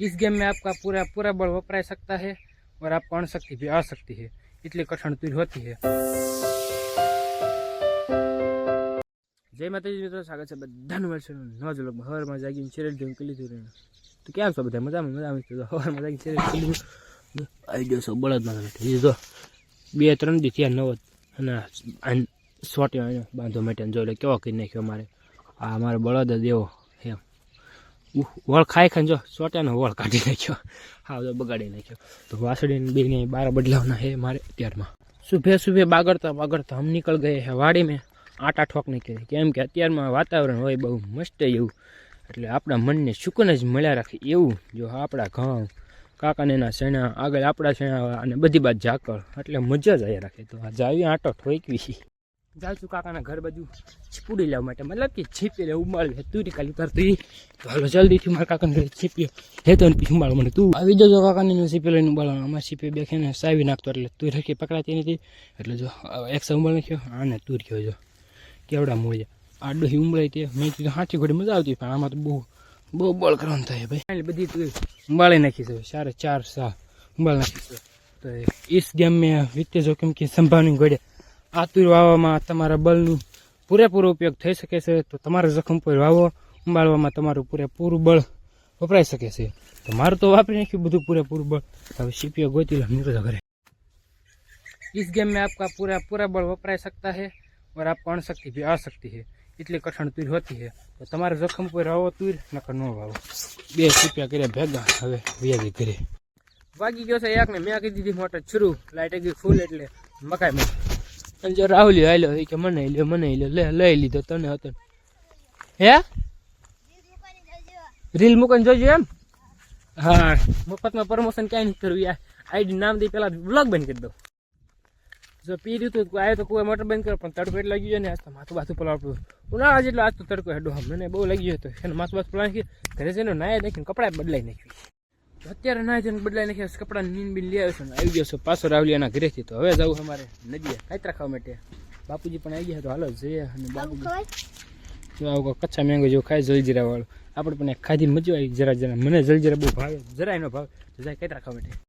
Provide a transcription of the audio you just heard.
इस गेम में आपका पूरा पूरा बल वपराय सकता है और आपको अणशक्ति भी आ सकती है इसलिए कठिन तीर होती है જય માતાજી મિત્રો સ્વાગત છે બધાનું મળશે નવા જ લોકો હવારમાં જાગીને સિરિયલ જોઈને કરી લીધું ને તો કેમ છો બધા મજામાં મજામાં છો તો હવારમાં જાગીને સિરિયલ કરી લીધું આવી ગયો છો બળદમાં બેઠો એ જો બે ત્રણ દી થયા નવ જ અને સોટી બાંધો મેટે જો એટલે કેવો કરી નાખ્યો મારે આ મારો બળદ જ એવો એમ ઉહ, વળ ખાઈ ખાઈને જો સોટ્યાનો વળ કાઢી નાખ્યો. હા તો બગાડી નાખ્યો. તો વાસળીને બેને બાર બદલાવના હે મારે અત્યારમાં. સુભે સુભે બાગડતા બાગડતા હમ નીકળ ગયે હે વાડી મેં આટા ઠોક નીકળી કેમ કે અત્યારમાં વાતાવરણ હોય બહુ મસ્ત એવું. એટલે આપણા મનને સુકન જ મળ્યા રાખે એવું. જો આપણા ઘઉં કાકાને એના શેણા, આગળ આપણા શેણા અને બધી બાદ ઝાકળ. એટલે મજા જ આવ્યા રાખે. તો આજે જાવી આટો ઠોકવી જાઉં છું કાકાના ઘર બાજુ છીપુડી લેવા માટે. મતલબ કે છીપી લે, ઉમાળ તું ને કાલી તરતી તો હાલો, જલ્દીથી મારા કાકાને ઘરે છીપીઓ લેતો ને પછી ઉમાળો મને. તું આવી જજો કાકાને છીપી લઈને ઉમાળવાનો. અમારે છીપી બેસીને સાવી નાખતો એટલે તું રખી, પકડાતી નથી. એટલે જો એક સંભાળ નાખ્યો આને તું રહ્યો જો. કેવડા મૂળ્યા આડો હિ ઉમળાય તે. મેં કીધું હાથી ઘોડી મજા આવતી પણ આમાં તો બહુ બહુ બળ કરવાનું થાય ભાઈ. બધી તું ઉંબાળી નાખી છે ચારે ચાર સા ઉંબાળી નાખી છે. તો ઈસ ગેમ મેં વિત્તે જોખમ કે સંભાવની ઘોડ્યા આ તુર વાવવામાં તમારા બળનું પૂરેપૂરો ઉપયોગ થઈ શકે છે તો તમારા જખમ પર વાવો ઉંબાળવામાં તમારું પૂરેપૂરું બળ વપરાઈ શકે છે તો મારું તો વાપરી નાખ્યું બધું પૂરેપૂરું બળ હવે સીપીઓ ગોતી લો નીકળો ઘરે इस गेम में आपका पूरा पूरा बल वपराय सकता है और आपको अणशक्ति भी आ सकती है इसलिए कठिन તુર હોતી है તો તમારે જખમ પર વાવો તુર નકર ન વાવો બે રૂપિયા કર્યા ભેગા હવે વ્યાજી ઘરે વાગી ગયો છે એક ને મેં કીધી દીધી મોટર શરૂ લાઈટ ગઈ ફૂલ એટલે મકાઈ માં અને જો રાહુલ આવેલો એ કે મને લ્યો મને લ્યો લે, લઈ લીધો તને હતો. હે? રીલ મૂકીને જોજો એમ? હા, મફતમાં પ્રમોશન ક્યાંય નહીં કરવું. યાર આઈડી નામ દઈ પેલા બ્લોગ બંધ કરી દો જો પી રહ્યું હતું આવ્યો તો કોઈ મોટર બંધ કરો, પણ તડકો એટલે લાગી ગયો ને, આજ તો માથું બાથું પલાળતું ઉનાળા જેટલો આજ તો તડકો હેડો મને બહુ લાગી ગયો હતો. એને માથું બાથું પલાવી નાખ્યું ઘરે જઈને નાયા નાખીને કપડાં બદલાઈ નાખ્યું. તો અત્યારે નાય જઈને બદલાઈ નાખ્યા કપડાં નીન બીન લઈ આવ્યો છું ને આવી ગયો છે પાછો રાવલી એના ઘરેથી. તો હવે જવું અમારે નદીએ કાંઈ ખાવા માટે. બાપુજી પણ આવી ગયા તો હાલો જઈએ અને બાપુજી જો આવું કચ્છા મેંગો જેવું ખાય જલજીરા વાળું આપણે પણ ખાધી મજા આવી. જરા જરા મને જલજીરા બહુ ભાવે. જરાય ન ભાવે. તો જાય કઈ ખાવા માટે.